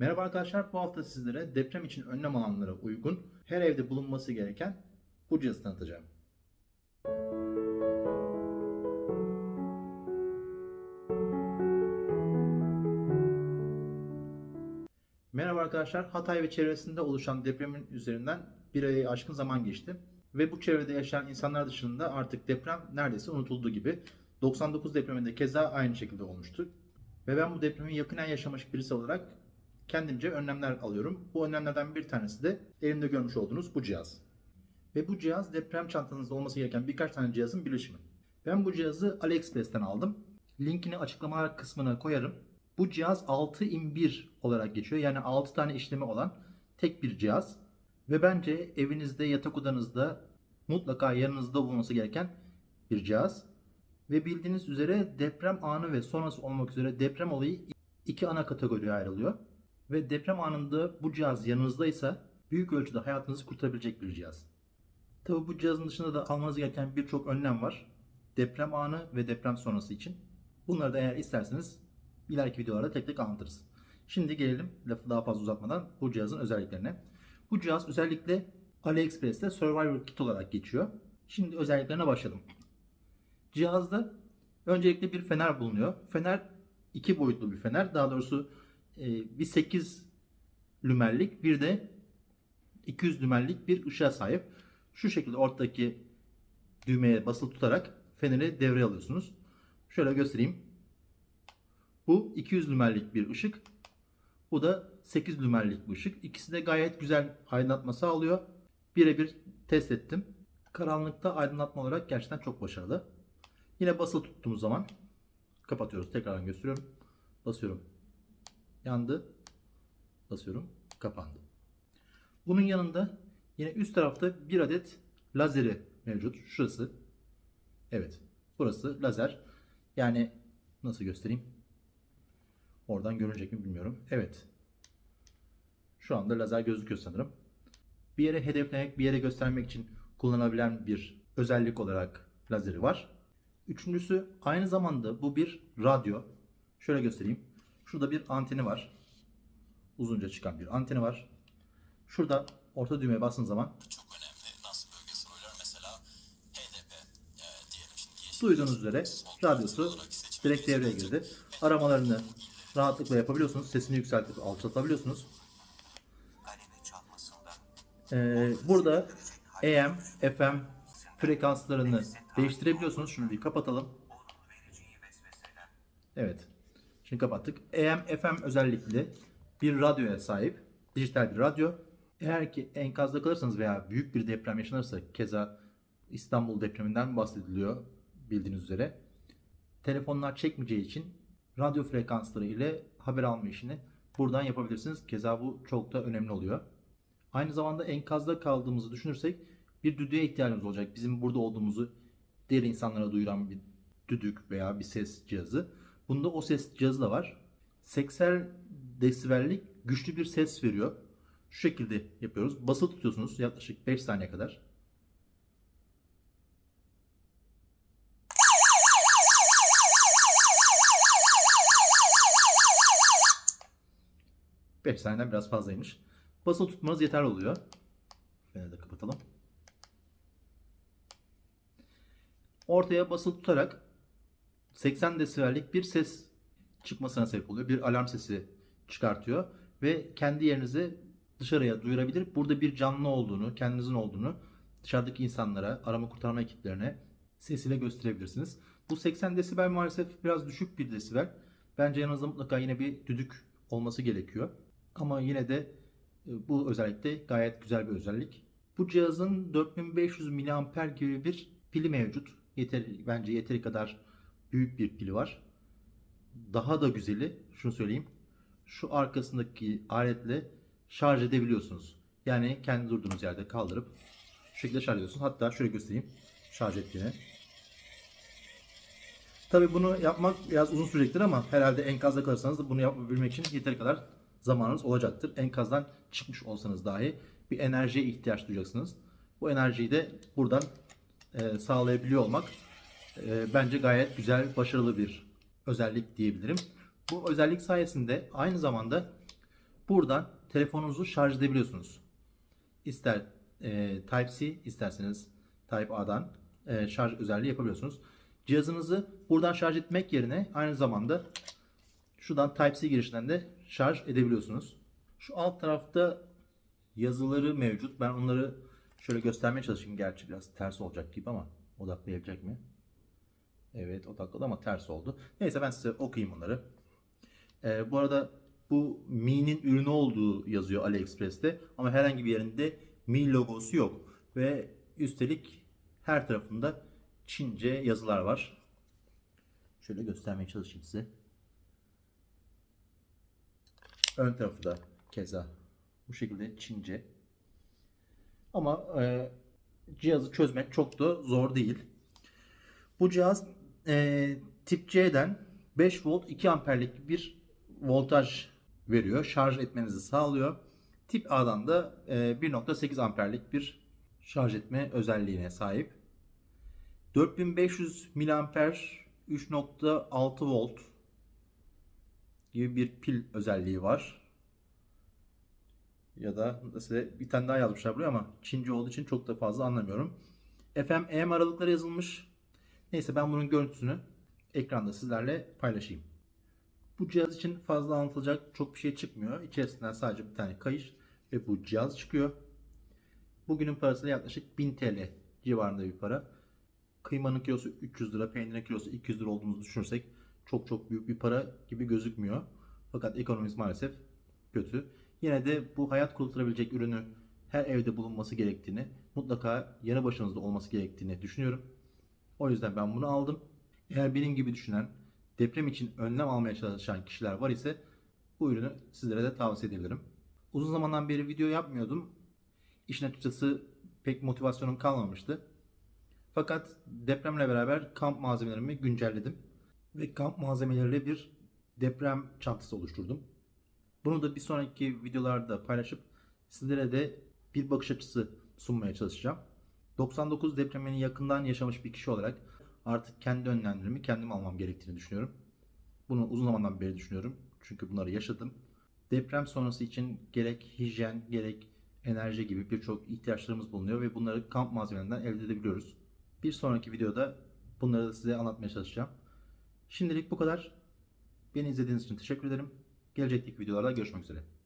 Merhaba arkadaşlar, bu hafta sizlere deprem için önlem alanlara uygun, her evde bulunması gereken bu cihazı tanıtacağım. Merhaba arkadaşlar, Hatay ve çevresinde oluşan depremin üzerinden bir ayı aşkın zaman geçti. Ve bu çevrede yaşayan insanlar dışında artık deprem neredeyse unutulduğu gibi 99 depreminde keza aynı şekilde olmuştu. Ve ben bu depremi yakinen yaşamış birisi olarak kendimce önlemler alıyorum. Bu önlemlerden bir tanesi de elimde görmüş olduğunuz bu cihaz. Ve bu cihaz deprem çantanızda olması gereken birkaç tane cihazın birleşimi. Ben bu cihazı AliExpress'ten aldım. Linkini açıklamalar kısmına koyarım. Bu cihaz 6 in 1 olarak geçiyor. Yani 6 tane işlemi olan tek bir cihaz. Ve bence evinizde, yatak odanızda mutlaka yanınızda bulunması gereken bir cihaz. Ve bildiğiniz üzere deprem anı ve sonrası olmak üzere deprem olayı iki ana kategoriye ayrılıyor. Ve deprem anında bu cihaz yanınızdaysa büyük ölçüde hayatınızı kurtarabilecek bir cihaz. Tabi bu cihazın dışında da almanız gereken birçok önlem var. Deprem anı ve deprem sonrası için. Bunları da eğer isterseniz ileriki videolarda tek tek anlatırız. Şimdi gelelim lafı daha fazla uzatmadan bu cihazın özelliklerine. Bu cihaz özellikle AliExpress'te Survivor Kit olarak geçiyor. Şimdi özelliklerine başladım. Cihazda öncelikle bir fener bulunuyor. Fener iki boyutlu bir fener. Daha doğrusu bir 8 lümenlik bir de 200 lümenlik bir ışığa sahip. Şu şekilde ortadaki düğmeye basılı tutarak feneri devreye alıyorsunuz. Şöyle göstereyim. Bu 200 lümenlik bir ışık. Bu da 8 lümenlik bir ışık. İkisi de gayet güzel aydınlatma sağlıyor. Birebir test ettim. Karanlıkta aydınlatma olarak gerçekten çok başarılı. Yine basılı tuttuğumuz zaman kapatıyoruz. Tekrardan gösteriyorum. Basıyorum. Yandı. Basıyorum. Kapandı. Bunun yanında yine üst tarafta bir adet lazeri mevcut. Şurası. Evet. Burası lazer. Yani nasıl göstereyim? Oradan görünecek mi bilmiyorum. Evet. Şu anda lazer gözüküyor sanırım. Bir yere hedeflemek, bir yere göstermek için kullanılabilen bir özellik olarak lazeri var. Üçüncüsü aynı zamanda bu bir radyo. Şöyle göstereyim. Şurada bir anteni var. Uzunca çıkan bir anteni var. Şurada orta düğmeye bastığınız zaman çok önemli. Nasıl bölgesel oylar mesela HDP e, diyelim şimdi duyduğunuz üzere radyosu direkt devreye girdi. Aramalarını rahatlıkla yapabiliyorsunuz. Sesini yükseltip alçaltabiliyorsunuz. Ee, burada AM, FM frekanslarını değiştirebiliyorsunuz. Şunu bir kapatalım. Evet. Şimdi kapattık. AM, FM özellikli bir radyoya sahip. Dijital bir radyo. Eğer ki enkazda kalırsanız veya büyük bir deprem yaşanırsa keza İstanbul depreminden bahsediliyor bildiğiniz üzere. Telefonlar çekmeyeceği için radyo frekansları ile haber alma işini buradan yapabilirsiniz. Keza bu çok da önemli oluyor. Aynı zamanda enkazda kaldığımızı düşünürsek bir düdüğe ihtiyacımız olacak. Bizim burada olduğumuzu diğer insanlara duyuran bir düdük veya bir ses cihazı. Bunda o ses cihazı da var. 80 desibellik güçlü bir ses veriyor. Şu şekilde yapıyoruz. Basılı tutuyorsunuz yaklaşık 5 saniye kadar. Beş saniyeden biraz fazlaymış. Basılı tutmanız yeterli oluyor. Feneri de kapatalım. Ortaya basılı tutarak 80 desibellik bir ses çıkmasına sebep oluyor. Bir alarm sesi çıkartıyor ve kendi yerinize dışarıya duyurabilir. Burada bir canlı olduğunu, kendinizin olduğunu dışarıdaki insanlara, arama kurtarma ekiplerine sesiyle gösterebilirsiniz. Bu 80 desibel maalesef biraz düşük bir desibel. Bence yanınızda mutlaka yine bir düdük olması gerekiyor. Ama yine de e, bu özellikle gayet güzel bir özellik. Bu cihazın 4500 mAh gibi bir pili mevcut. Yeter, bence yeteri kadar büyük bir pili var. Daha da güzeli şunu söyleyeyim. Şu arkasındaki aletle şarj edebiliyorsunuz. Yani kendi durduğunuz yerde kaldırıp şu şekilde şarj ediyorsunuz. Hatta şöyle göstereyim şarj ettiğini. Tabii bunu yapmak biraz uzun sürecektir ama herhalde enkazda kalırsanız da bunu yapabilmek için yeteri kadar zamanınız olacaktır. Enkazdan çıkmış olsanız dahi bir enerjiye ihtiyaç duyacaksınız. Bu enerjiyi de buradan e, sağlayabiliyor olmak e, bence gayet güzel, başarılı bir özellik diyebilirim. Bu özellik sayesinde aynı zamanda buradan telefonunuzu şarj edebiliyorsunuz. İster e, Type-C isterseniz Type-A'dan e, şarj özelliği yapabiliyorsunuz. Cihazınızı buradan şarj etmek yerine aynı zamanda şuradan Type-C girişinden de şarj edebiliyorsunuz. Şu alt tarafta yazıları mevcut. Ben onları şöyle göstermeye çalışayım. Gerçi biraz ters olacak gibi ama odaklayabilecek mi? Evet odakladı ama ters oldu. Neyse ben size okuyayım bunları. Ee, bu arada bu Mi'nin ürünü olduğu yazıyor AliExpress'te ama herhangi bir yerinde Mi logosu yok. Ve üstelik her tarafında Çince yazılar var. Şöyle göstermeye çalışayım size. Ön tarafı da keza bu şekilde Çince. Ama e, cihazı çözmek çok da zor değil. Bu cihaz e, tip C'den 5 volt 2 amperlik bir voltaj veriyor. Şarj etmenizi sağlıyor. Tip A'dan da e, 1.8 amperlik bir şarj etme özelliğine sahip. 4500 miliamper 3.6 volt gibi bir pil özelliği var. Ya da size bir tane daha yazmışlar buraya ama Çince olduğu için çok da fazla anlamıyorum. FM, EM aralıkları yazılmış. Neyse ben bunun görüntüsünü ekranda sizlerle paylaşayım. Bu cihaz için fazla anlatılacak çok bir şey çıkmıyor. İçerisinden sadece bir tane kayış ve bu cihaz çıkıyor. Bugünün parası da yaklaşık 1000 TL civarında bir para. Kıymanın kilosu 300 lira, peynirin kilosu 200 lira olduğumuzu düşünürsek çok çok büyük bir para gibi gözükmüyor. Fakat ekonomimiz maalesef kötü. Yine de bu hayat kurtarabilecek ürünü her evde bulunması gerektiğini, mutlaka yanı başınızda olması gerektiğini düşünüyorum. O yüzden ben bunu aldım. Eğer benim gibi düşünen, deprem için önlem almaya çalışan kişiler var ise bu ürünü sizlere de tavsiye edebilirim. Uzun zamandan beri video yapmıyordum. İşin açıkçası pek motivasyonum kalmamıştı. Fakat depremle beraber kamp malzemelerimi güncelledim. Ve kamp malzemeleriyle bir deprem çantası oluşturdum. Bunu da bir sonraki videolarda paylaşıp sizlere de bir bakış açısı sunmaya çalışacağım. 99 depremini yakından yaşamış bir kişi olarak artık kendi önlemlerimi kendim almam gerektiğini düşünüyorum. Bunu uzun zamandan beri düşünüyorum. Çünkü bunları yaşadım. Deprem sonrası için gerek hijyen gerek enerji gibi birçok ihtiyaçlarımız bulunuyor ve bunları kamp malzemelerinden elde edebiliyoruz. Bir sonraki videoda bunları da size anlatmaya çalışacağım. Şimdilik bu kadar. Beni izlediğiniz için teşekkür ederim. Gelecekteki videolarda görüşmek üzere.